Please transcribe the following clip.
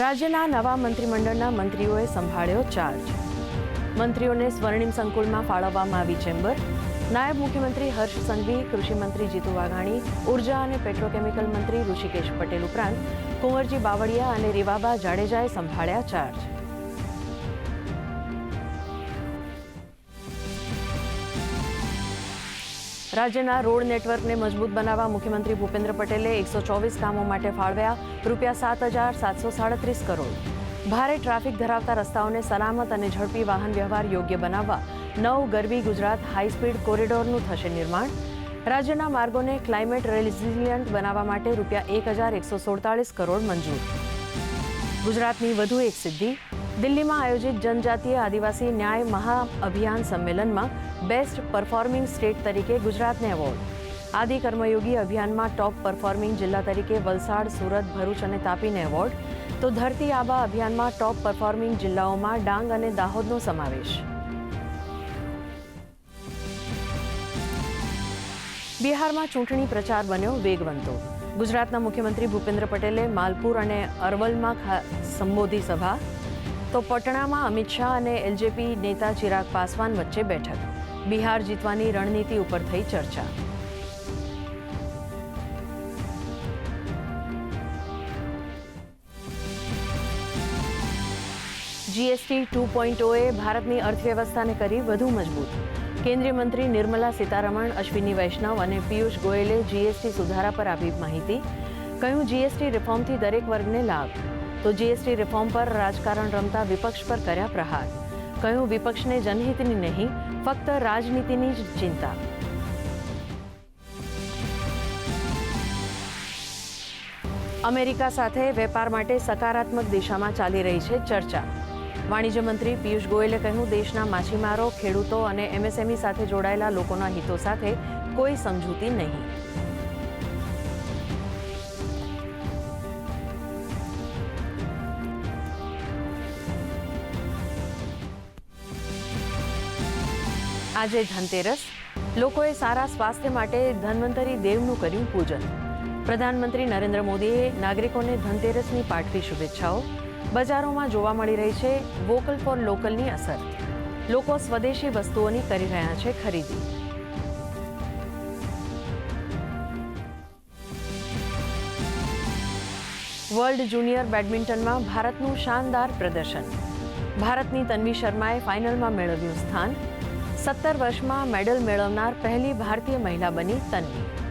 રાજ્યના નવા મંત્રીમંડળના મંત્રીઓએ સંભાળ્યો ચાર્જ મંત્રીઓને સ્વર્ણિમ સંકુલમાં ફાળવવામાં આવી ચેમ્બર. નાયબ મુખ્યમંત્રી હર્ષ સંઘવી કૃષિમંત્રી જીતુ વાઘાણી, ઊર્જા અને પેટ્રોકેમિકલ મંત્રી ઋષિકેશ પટેલ ઉપરાંત કુંવરજી બાવળિયા અને રીવાબા જાડેજાએ સંભાળ્યા ચાર્જ રાજ્યના રોડ નેટવર્કને મજબૂત બનાવવા મુખ્યમંત્રી ભૂપેન્દ્ર પટેલે એકસો ચોવીસ કામો માટે ફાળવ્યા રૂપિયા સાત હજાર સાતસો સાડત્રીસ કરોડ. ભારે ટ્રાફિક ધરાવતા રસ્તાઓને સલામત અને ઝડપી વાહન વ્યવહાર યોગ્ય બનાવવા નવ ગરબી ગુજરાત હાઈસ્પીડ કોરિડોરનું થશે નિર્માણ. રાજ્યના માર્ગોને ક્લાઇમેટ રેઝિલિયન્ટ બનાવવા માટે રૂપિયા એક હજાર એકસો સુડતાલીસ કરોડ મંજૂર. ગુજરાતની વધુ એક સિદ્ધિ દિલ્હીમાં આયોજિત જનજાતીય આદિવાસી ન્યાય મહાઅભિયાન સંમેલનમાં બેસ્ટ પરફોર્મિંગ સ્ટેટ તરીકે ગુજરાતને એવોર્ડ આદિ કર્મયોગી અભિયાનમાં ટોપ પરફોર્મિંગ જિલ્લા તરીકે વલસાડ સુરત ભરૂચ અને તાપીને એવોર્ડ તો ધરતી આબા અભિયાનમાં ટોપ પરફોર્મિંગ જિલ્લાઓમાં ડાંગ અને દાહોદનો સમાવેશ બિહારમાં ચૂંટણી પ્રચાર બન્યો વેગવંતો ગુજરાતના મુખ્યમંત્રી ભૂપેન્દ્ર પટેલે માલપુર અને અરવલમાં ખા- સંબોધી સભા તો પટણામાં અમિત શાહ અને એલજેપી નેતા ચિરાગ પાસવાન વચ્ચે બેઠક. બિહાર જીતવાની રણનીતિ ઉપર થઈ ચર્ચા. જીએસટી ટુ પોઈન્ટ ઓએ ભારતની અર્થવ્યવસ્થાને કરી વધુ મજબૂત. કેન્દ્રીય મંત્રી નિર્મલા સીતારમણ, અશ્વિની વૈષ્ણવ અને પિયુષ ગોયલે જીએસટી સુધારા પર આપી માહિતી. કહ્યું, જીએસટી રિફોર્મથી દરેક વર્ગને લાભ. તો જીએસટી રિફોર્મ પર રાજકારણ રમતા વિપક્ષ પર કર્યા પ્રહાર. કહ્યું, વિપક્ષને જનહિતની નહીં, ફક્ત રાજનીતિની જ ચિંતા. અમેરિકા સાથે વેપાર માટે સકારાત્મક દિશામાં ચાલી રહી છે ચર્ચા. વાણિજ્ય મંત્રી પિયુષ ગોયલે કહ્યું, દેશના માછીમારો, ખેડૂતો અને એમએસએમઈ સાથે જોડાયેલા લોકોના હિતો સાથે કોઈ સમજૂતી નહીં. આજે ધનતેરસ. લોકોએ સારા સ્વાસ્થ્ય માટે ધન્વંતરી દેવનું કર્યું પૂજન. પ્રધાનમંત્રી નરેન્દ્ર મોદીએ નાગરિકોને ધનતેરસની પાઠવી શુભેચ્છાઓ. બજારોમાં જોવા મળી રહી છે વોકલ ફોર લોકલની અસર. લોકો સ્વદેશી વસ્તુઓની કરી રહ્યા છે ખરીદી. વર્લ્ડ જુનિયર બેડમિન્ટનમાં ભારતનું શાનદાર પ્રદર્શન. ભારતની તન્વી શર્માએ ફાઇનલમાં મેળવ્યું સ્થાન. સત્તર વર્ષમાં મેડલ મેળવનાર પહેલી ભારતીય મહિલા બની તન્વી.